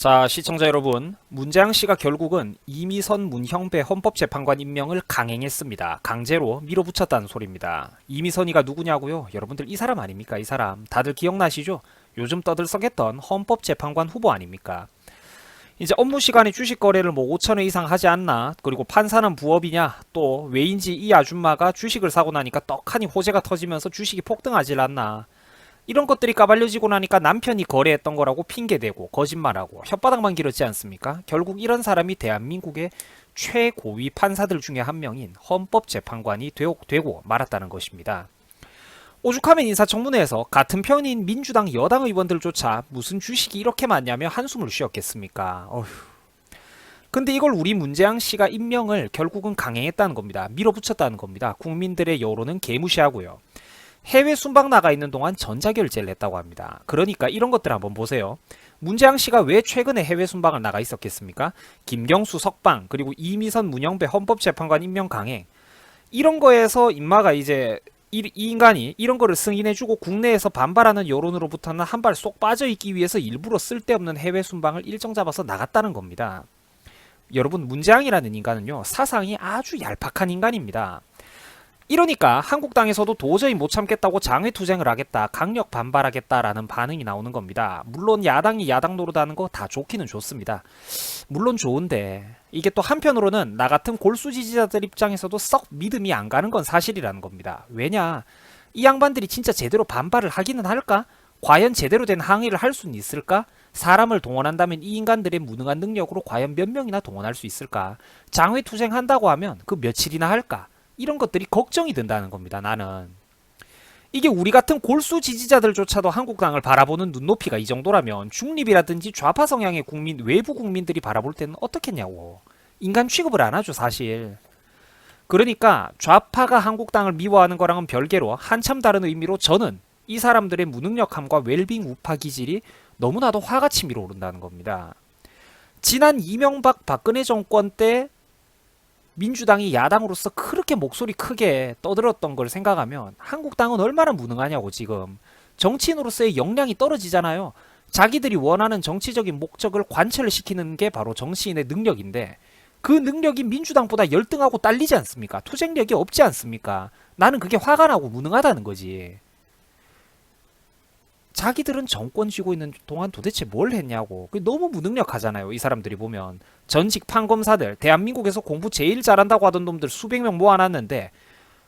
자, 시청자 여러분, 문재양 씨가 결국은 이미선 문형배 헌법재판관 임명을 강행했습니다. 강제로 밀어붙였다는 소리입니다. 이미선이가 누구냐고요? 여러분들 이 사람 아닙니까? 이 사람 다들 기억나시죠? 요즘 떠들썩했던 헌법재판관 후보 아닙니까? 이제 업무 시간에 주식 거래를 뭐 5천 회 이상 하지 않나? 그리고 판사는 부업이냐? 또 왜인지 이 아줌마가 주식을 사고 나니까 떡하니 호재가 터지면서 주식이 폭등하질 않나? 이런 것들이 까발려지고 나니까 남편이 거래했던 거라고 핑계대고 거짓말하고 혓바닥만 길었지 않습니까? 결국 이런 사람이 대한민국의 최고위 판사들 중에 한 명인 헌법재판관이 되고, 말았다는 것입니다. 오죽하면 인사청문회에서 같은 편인 민주당 여당 의원들조차 무슨 주식이 이렇게 많냐며 한숨을 쉬었겠습니까? 어휴. 근데 이걸 우리 문재양 씨가 임명을 결국은 강행했다는 겁니다. 밀어붙였다는 겁니다. 국민들의 여론은 개무시하고요. 해외 순방 나가 있는 동안 전자결제를 했다고 합니다. 그러니까 이런 것들 한번 보세요. 문재양 씨가 왜 최근에 해외 순방을 나가 있었겠습니까? 김경수 석방 그리고 이미선 문영배 헌법재판관 임명 강행 이런 거에서 인마가 이제 이, 이 인간이 이런 거를 승인해주고 국내에서 반발하는 여론으로부터는 한 발 쏙 빠져 있기 위해서 일부러 쓸데없는 해외 순방을 일정 잡아서 나갔다는 겁니다. 여러분 문재양이라는 인간은요 사상이 아주 얄팍한 인간입니다. 이러니까 한국당에서도 도저히 못 참겠다고 장외투쟁을 하겠다, 강력 반발하겠다라는 반응이 나오는 겁니다. 물론 야당이 야당 노릇하는 거 다 좋기는 좋습니다. 물론 좋은데 이게 또 한편으로는 나 같은 골수 지지자들 입장에서도 썩 믿음이 안 가는 건 사실이라는 겁니다. 왜냐? 이 양반들이 진짜 제대로 반발을 하기는 할까? 과연 제대로 된 항의를 할 수는 있을까? 사람을 동원한다면 이 인간들의 무능한 능력으로 과연 몇 명이나 동원할 수 있을까? 장외 투쟁 한다고 하면 그 며칠이나 할까? 이런 것들이 걱정이 된다는 겁니다. 나는 이게 우리 같은 골수 지지자들조차도 한국당을 바라보는 눈높이가 이 정도라면 중립이라든지 좌파 성향의 국민 외부 국민들이 바라볼 때는 어떻겠냐고 인간 취급을 안 하죠 사실. 그러니까 좌파가 한국당을 미워하는 거랑은 별개로 한참 다른 의미로 저는 이 사람들의 무능력함과 웰빙 우파 기질이 너무나도 화가 치밀어 오른다는 겁니다. 지난 이명박 박근혜 정권 때 민주당이 야당으로서 그렇게 목소리 크게 떠들었던 걸 생각하면 한국당은 얼마나 무능하냐고 지금 정치인으로서의 역량이 떨어지잖아요. 자기들이 원하는 정치적인 목적을 관철 시키는 게 바로 정치인의 능력인데 그 능력이 민주당보다 열등하고 딸리지 않습니까? 투쟁력이 없지 않습니까? 나는 그게 화가 나고 무능하다는 거지. 자기들은 정권 쥐고 있는 동안 도대체 뭘 했냐고. 너무 무능력하잖아요. 이 사람들이 보면. 전직 판검사들, 대한민국에서 공부 제일 잘한다고 하던 놈들 수백 명 모아놨는데,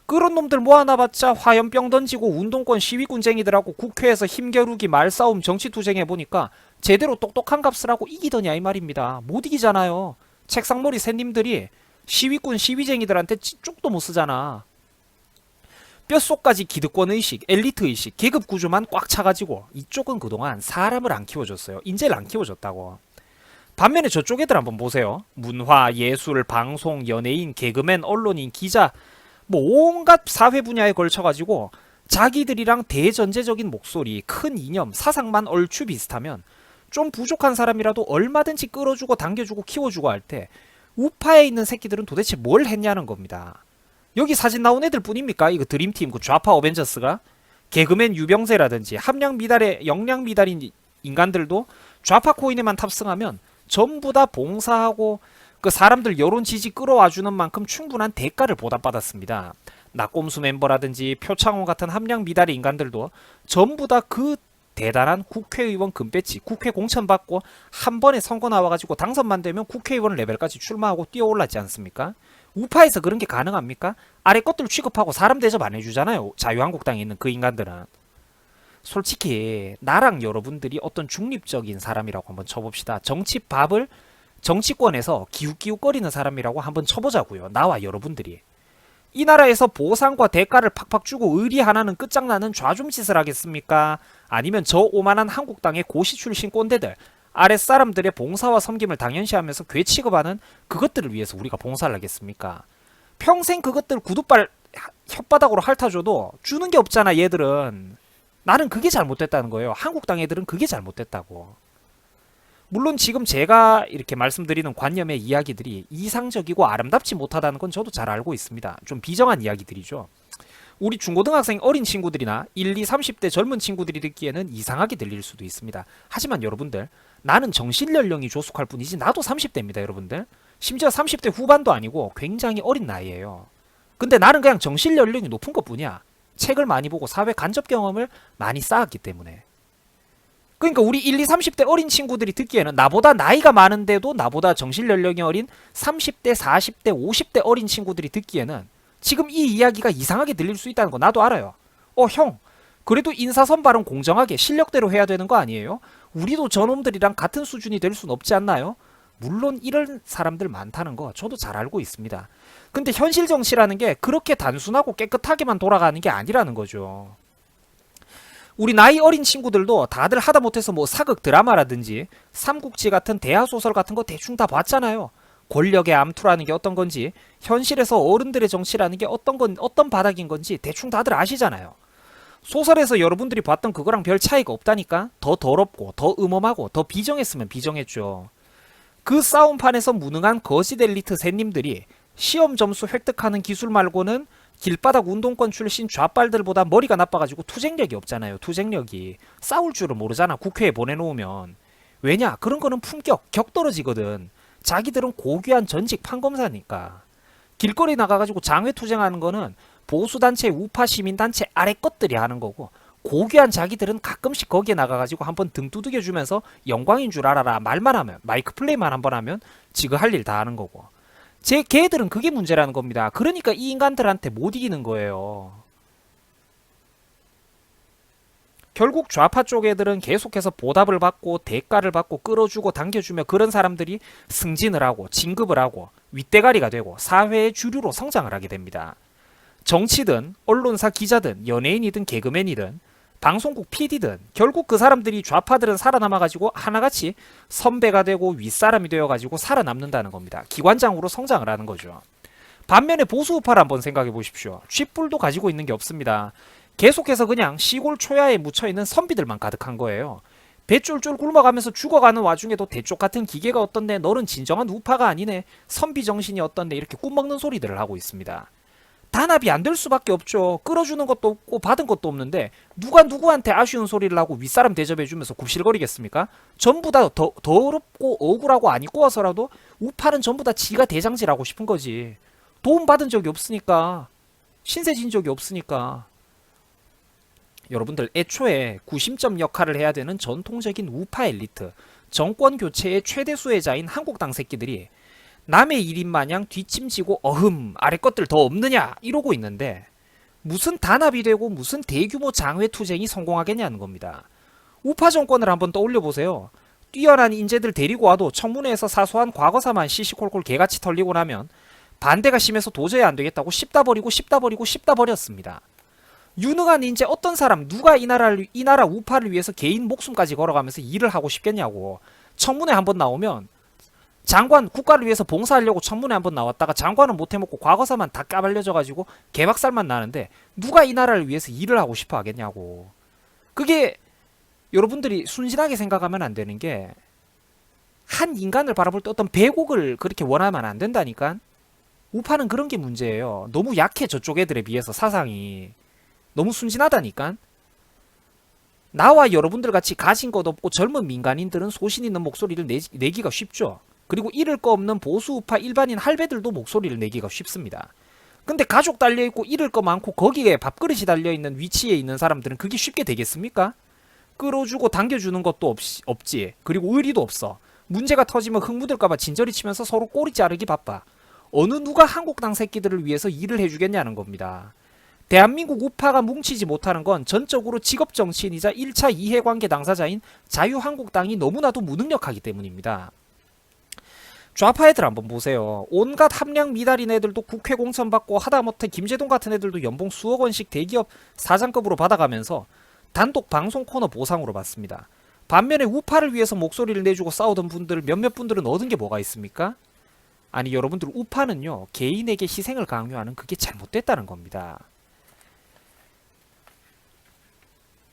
그런 놈들 모아놔봤자 화염병 던지고 운동권 시위군쟁이들하고 국회에서 힘겨루기 말싸움 정치투쟁 해보니까 제대로 똑똑한 값을 하고 이기더냐 이 말입니다. 못 이기잖아요. 책상머리 새님들이 시위꾼 시위쟁이들한테 쪽도 못 쓰잖아. 뼛속까지 기득권 의식, 엘리트 의식, 계급 구조만 꽉 차가지고 이쪽은 그동안 사람을 안 키워줬어요. 인재를 안 키워줬다고. 반면에 저쪽 애들 한번 보세요. 문화, 예술, 방송, 연예인, 개그맨, 언론인, 기자, 뭐 온갖 사회 분야에 걸쳐가지고 자기들이랑 대전제적인 목소리, 큰 이념, 사상만 얼추 비슷하면 좀 부족한 사람이라도 얼마든지 끌어주고 당겨주고 키워주고 할 때 우파에 있는 새끼들은 도대체 뭘 했냐는 겁니다. 여기 사진 나온 애들 뿐입니까? 이거 드림팀 그 좌파 어벤져스가 개그맨 유병세라든지 함량 미달의 역량 미달인 인간들도 좌파 코인에만 탑승하면 전부 다 봉사하고 그 사람들 여론 지지 끌어와 주는 만큼 충분한 대가를 보답받았습니다. 낙곰수 멤버라든지 표창원 같은 함량 미달의 인간들도 전부 다 그 대단한 국회의원 금배지, 국회 공천 받고 한 번에 선거 나와가지고 당선만 되면 국회의원 레벨까지 출마하고 뛰어올랐지 않습니까? 우파에서 그런 게 가능합니까? 아래 것들 취급하고 사람 대접 안 해주잖아요. 자유한국당에 있는 그 인간들은. 솔직히 나랑 여러분들이 어떤 중립적인 사람이라고 한번 쳐봅시다. 정치 밥을 정치권에서 기웃기웃거리는 사람이라고 한번 쳐보자고요. 나와 여러분들이. 이 나라에서 보상과 대가를 팍팍 주고 의리 하나는 끝장나는 좌중짓을 하겠습니까? 아니면 저 오만한 한국당의 고시 출신 꼰대들 아랫사람들의 봉사와 섬김을 당연시하면서 괴 취급하는 그것들을 위해서 우리가 봉사를 하겠습니까? 평생 그것들 구두발 혓바닥으로 핥아줘도 주는 게 없잖아 얘들은. 나는 그게 잘못됐다는 거예요. 한국당 애들은 그게 잘못됐다고. 물론 지금 제가 이렇게 말씀드리는 관념의 이야기들이 이상적이고 아름답지 못하다는 건 저도 잘 알고 있습니다. 좀 비정한 이야기들이죠. 우리 중고등학생 어린 친구들이나 1, 2, 30대 젊은 친구들이 듣기에는 이상하게 들릴 수도 있습니다. 하지만 여러분들, 나는 정신 연령이 조숙할 뿐이지 나도 30대입니다, 여러분들. 심지어 30대 후반도 아니고 굉장히 어린 나이예요. 근데 나는 그냥 정신 연령이 높은 것 뿐이야. 책을 많이 보고 사회 간접 경험을 많이 쌓았기 때문에. 그러니까 우리 1, 2, 30대 어린 친구들이 듣기에는 나보다 나이가 많은데도 나보다 정신 연령이 어린 30대, 40대, 50대 어린 친구들이 듣기에는 지금 이 이야기가 이상하게 들릴 수 있다는 거 나도 알아요. 어, 형. 그래도 인사선발은 공정하게 실력대로 해야 되는 거 아니에요? 우리도 저놈들이랑 같은 수준이 될순 없지 않나요? 물론 이런 사람들 많다는 거 저도 잘 알고 있습니다. 근데 현실 정치라는 게 그렇게 단순하고 깨끗하게만 돌아가는 게 아니라는 거죠. 우리 나이 어린 친구들도 다들 하다 못해서 뭐 사극 드라마라든지 삼국지 같은 대하 소설 같은 거 대충 다 봤잖아요. 권력의 암투라는 게 어떤 건지 현실에서 어른들의 정치라는 게 어떤 건 어떤 바닥인 건지 대충 다들 아시잖아요. 소설에서 여러분들이 봤던 그거랑 별 차이가 없다니까 더 더럽고 더 음험하고 더 비정했으면 비정했죠. 그 싸움판에서 무능한 거짓 엘리트 샌님들이 시험 점수 획득하는 기술 말고는 길바닥 운동권 출신 좌빨들보다 머리가 나빠가지고 투쟁력이 없잖아요. 투쟁력이 싸울 줄을 모르잖아. 국회에 보내놓으면 왜냐 그런 거는 품격 격 떨어지거든. 자기들은 고귀한 전직 판검사니까 길거리 나가가지고 장외 투쟁하는 거는 보수단체 우파 시민단체 아래 것들이 하는 거고 고귀한 자기들은 가끔씩 거기에 나가가지고 한번 등 두들겨 주면서 영광인 줄 알아라 말만 하면 마이크 플레이만 한번 하면 지가 할 일 다 하는 거고 제 걔들은 그게 문제라는 겁니다. 그러니까 이 인간들한테 못 이기는 거예요. 결국 좌파 쪽 애들은 계속해서 보답을 받고 대가를 받고 끌어주고 당겨주며 그런 사람들이 승진을 하고 진급을 하고 윗대가리가 되고 사회의 주류로 성장을 하게 됩니다. 정치든 언론사 기자든 연예인이든 개그맨이든 방송국 PD든 결국 그 사람들이 좌파들은 살아남아가지고 하나같이 선배가 되고 윗사람이 되어가지고 살아남는다는 겁니다. 기관장으로 성장을 하는 거죠. 반면에 보수 우파를 한번 생각해 보십시오. 쥐뿔도 가지고 있는 게 없습니다. 계속해서 그냥 시골 초야에 묻혀있는 선비들만 가득한 거예요. 배 쫄쫄 굶어가면서 죽어가는 와중에도 대쪽 같은 기계가 어떤데 너는 진정한 우파가 아니네. 선비 정신이 어떤데 이렇게 꿈먹는 소리들을 하고 있습니다. 단합이 안 될 수밖에 없죠. 끌어주는 것도 없고 받은 것도 없는데 누가 누구한테 아쉬운 소리를 하고 윗사람 대접해주면서 굽실거리겠습니까? 전부 다 더, 더럽고 억울하고 안 입고 와서라도 우파는 전부 다 지가 대장질하고 싶은 거지. 도움 받은 적이 없으니까 신세 진 적이 없으니까 여러분들 애초에 구심점 역할을 해야 되는 전통적인 우파 엘리트 정권 교체의 최대 수혜자인 한국당 새끼들이 남의 일인 마냥 뒷짐지고 어흠 아래 것들 더 없느냐 이러고 있는데 무슨 단합이 되고 무슨 대규모 장외 투쟁이 성공하겠냐는 겁니다. 우파 정권을 한번 떠올려 보세요. 뛰어난 인재들 데리고 와도 청문회에서 사소한 과거사만 시시콜콜 개같이 털리고 나면 반대가 심해서 도저히 안 되겠다고 씹다 버리고 씹다 버리고 씹다 버렸습니다. 유능한 인재 어떤 사람 누가 이 나라를 이 나라 우파를 위해서 개인 목숨까지 걸어가면서 일을 하고 싶겠냐고 청문회 한번 나오면 장관 국가를 위해서 봉사하려고 청문회 한번 나왔다가 장관은 못 해먹고 과거사만 다 까발려져가지고 개박살만 나는데 누가 이 나라를 위해서 일을 하고 싶어 하겠냐고. 그게 여러분들이 순진하게 생각하면 안 되는 게 한 인간을 바라볼 때 어떤 배곡을 그렇게 원하면 안 된다니까. 우파는 그런 게 문제예요. 너무 약해 저쪽 애들에 비해서 사상이. 너무 순진하다니까. 나와 여러분들 같이 가진 것 없고 젊은 민간인들은 소신 있는 목소리를 내, 내기가 쉽죠 그리고 잃을 거 없는 보수 우파 일반인 할배들도 목소리를 내기가 쉽습니다. 근데 가족 달려 있고 잃을 거 많고 거기에 밥그릇이 달려 있는 위치에 있는 사람들은 그게 쉽게 되겠습니까? 끌어주고 당겨주는 것도 없, 없지. 그리고 의리도 없어. 문제가 터지면 흙 묻을까봐 진저리 치면서 서로 꼬리 자르기 바빠. 어느 누가 한국당 새끼들을 위해서 일을 해주겠냐는 겁니다. 대한민국 우파가 뭉치지 못하는 건 전적으로 직업 정치인이자 1차 이해관계 당사자인 자유한국당이 너무나도 무능력하기 때문입니다. 좌파 애들 한번 보세요. 온갖 함량 미달인 애들도 국회 공천 받고 하다못해 김재동 같은 애들도 연봉 수억 원씩 대기업 사장급으로 받아가면서 단독 방송 코너 보상으로 받습니다. 반면에 우파를 위해서 목소리를 내주고 싸우던 분들 몇몇 분들은 얻은 게 뭐가 있습니까? 아니 여러분들 우파는요 개인에게 희생을 강요하는 그게 잘못됐다는 겁니다.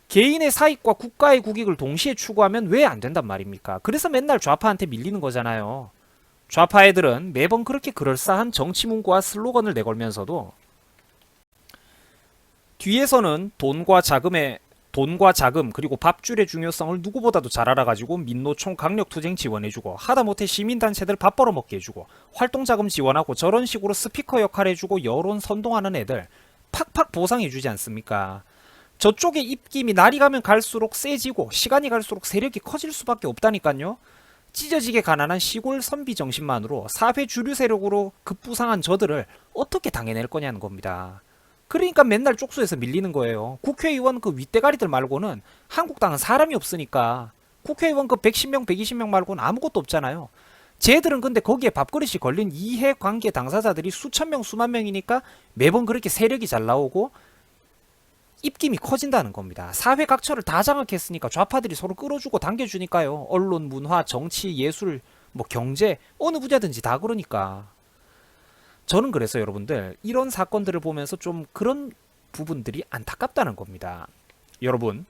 개인의 사익과 국가의 국익을 동시에 추구하면 왜 안 된단 말입니까? 그래서 맨날 좌파한테 밀리는 거잖아요. 좌파 애들은 매번 그렇게 그럴싸한 정치 문구와 슬로건을 내걸면서도 뒤에서는 돈과 자금의 돈과 자금 그리고 밥줄의 중요성을 누구보다도 잘 알아가지고 민노총 강력투쟁 지원해주고 하다못해 시민단체들 밥 벌어먹게 해주고 활동자금 지원하고 저런 식으로 스피커 역할 해주고 여론 선동하는 애들 팍팍 보상해주지 않습니까? 저쪽의 입김이 날이 가면 갈수록 세지고 시간이 갈수록 세력이 커질 수밖에 없다니까요. 찢어지게 가난한 시골 선비 정신만으로 사회 주류 세력으로 급부상한 저들을 어떻게 당해낼 거냐는 겁니다. 그러니까 맨날 쪽수에서 밀리는 거예요. 국회의원 그 윗대가리들 말고는 한국당은 사람이 없으니까 국회의원 그 110명, 120명 말고는 아무것도 없잖아요. 쟤들은 근데 거기에 밥그릇이 걸린 이해관계 당사자들이 수천 명, 수만 명이니까 매번 그렇게 세력이 잘 나오고 입김이 커진다는 겁니다. 사회 각처를 다 장악했으니까 좌파들이 서로 끌어주고 당겨주니까요. 언론, 문화, 정치, 예술, 뭐 경제 어느 분야든지 다 그러니까. 저는 그래서 여러분들 이런 사건들을 보면서 좀 그런 부분들이 안타깝다는 겁니다. 여러분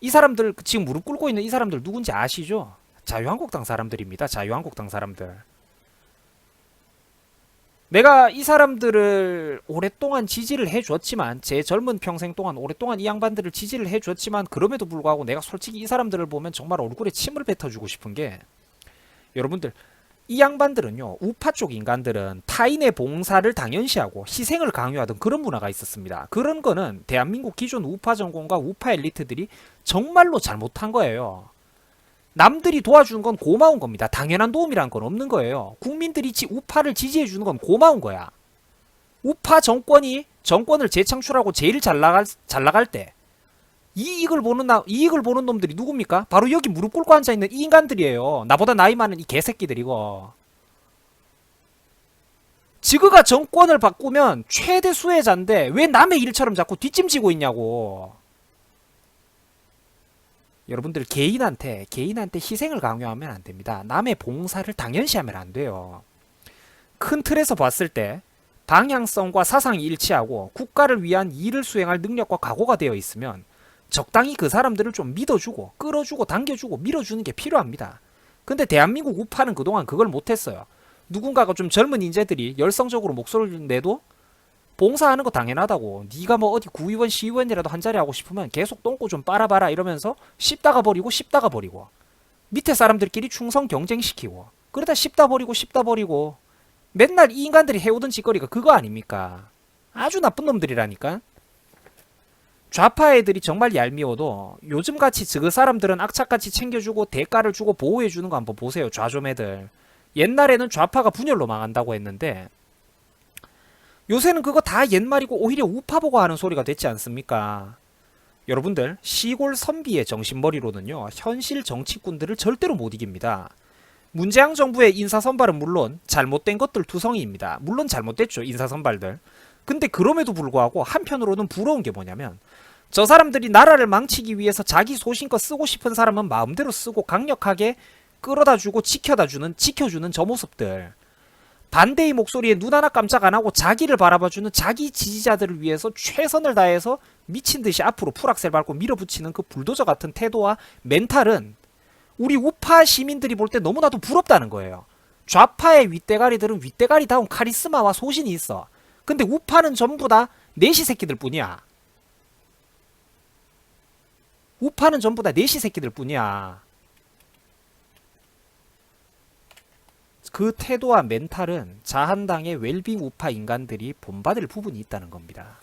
이 사람들 지금 무릎 꿇고 있는 이 사람들 누군지 아시죠? 자유한국당 사람들입니다. 자유한국당 사람들. 내가 이 사람들을 오랫동안 지지를 해줬지만 제 젊은 평생 동안 오랫동안 이 양반들을 지지를 해줬지만 그럼에도 불구하고 내가 솔직히 이 사람들을 보면 정말 얼굴에 침을 뱉어주고 싶은 게 여러분들 이 양반들은요 우파 쪽 인간들은 타인의 봉사를 당연시하고 희생을 강요하던 그런 문화가 있었습니다. 그런 거는 대한민국 기존 우파 정권과 우파 엘리트들이 정말로 잘못한 거예요. 남들이 도와주는 건 고마운 겁니다. 당연한 도움이란 건 없는 거예요. 국민들이 지, 우파를 지지해 주는 건 고마운 거야. 우파 정권이 정권을 재창출하고 제일 잘 나갈 잘 나갈 때 이익을 보는 나 이익을 보는 놈들이 누굽니까? 바로 여기 무릎 꿇고 앉아 있는 이 인간들이에요. 나보다 나이 많은 이 개새끼들이고. 지그가 정권을 바꾸면 최대 수혜자인데 왜 남의 일처럼 자꾸 뒷짐지고 있냐고. 여러분들 개인한테 개인한테 희생을 강요하면 안 됩니다. 남의 봉사를 당연시하면 안 돼요. 큰 틀에서 봤을 때 방향성과 사상이 일치하고 국가를 위한 일을 수행할 능력과 각오가 되어 있으면 적당히 그 사람들을 좀 믿어주고 끌어주고 당겨주고 밀어주는 게 필요합니다. 근데 대한민국 우파는 그동안 그걸 못했어요. 누군가가 좀 젊은 인재들이 열성적으로 목소리를 내도 봉사하는 거 당연하다고. 네가 뭐 어디 구의원 시의원이라도 한 자리 하고 싶으면 계속 똥꼬 좀 빨아봐라 이러면서 씹다가 버리고 씹다가 버리고. 밑에 사람들끼리 충성 경쟁시키고. 그러다 씹다 버리고 씹다 버리고. 맨날 이 인간들이 해오던 짓거리가 그거 아닙니까? 아주 나쁜 놈들이라니까. 좌파 애들이 정말 얄미워도 요즘같이 그 사람들은 악착같이 챙겨주고 대가를 주고 보호해주는 거 한번 보세요 좌좀 애들. 옛날에는 좌파가 분열로 망한다고 했는데 요새는 그거 다 옛말이고 오히려 우파 보고 하는 소리가 됐지 않습니까? 여러분들 시골 선비의 정신머리로는요 현실 정치꾼들을 절대로 못 이깁니다. 문재양 정부의 인사 선발은 물론 잘못된 것들 투성이입니다. 물론 잘못됐죠 인사 선발들. 근데 그럼에도 불구하고 한편으로는 부러운 게 뭐냐면 저 사람들이 나라를 망치기 위해서 자기 소신껏 쓰고 싶은 사람은 마음대로 쓰고 강력하게 끌어다 주고 지켜다 주는 지켜주는 저 모습들. 반대의 목소리에 눈 하나 깜짝 안 하고 자기를 바라봐주는 자기 지지자들을 위해서 최선을 다해서 미친 듯이 앞으로 풀악셀 밟고 밀어붙이는 그 불도저 같은 태도와 멘탈은 우리 우파 시민들이 볼 때 너무나도 부럽다는 거예요. 좌파의 윗대가리들은 윗대가리다운 카리스마와 소신이 있어. 근데 우파는 전부 다 내시 새끼들 뿐이야. 우파는 전부 다 내시 새끼들 뿐이야. 그 태도와 멘탈은 자한당의 웰빙 우파 인간들이 본받을 부분이 있다는 겁니다.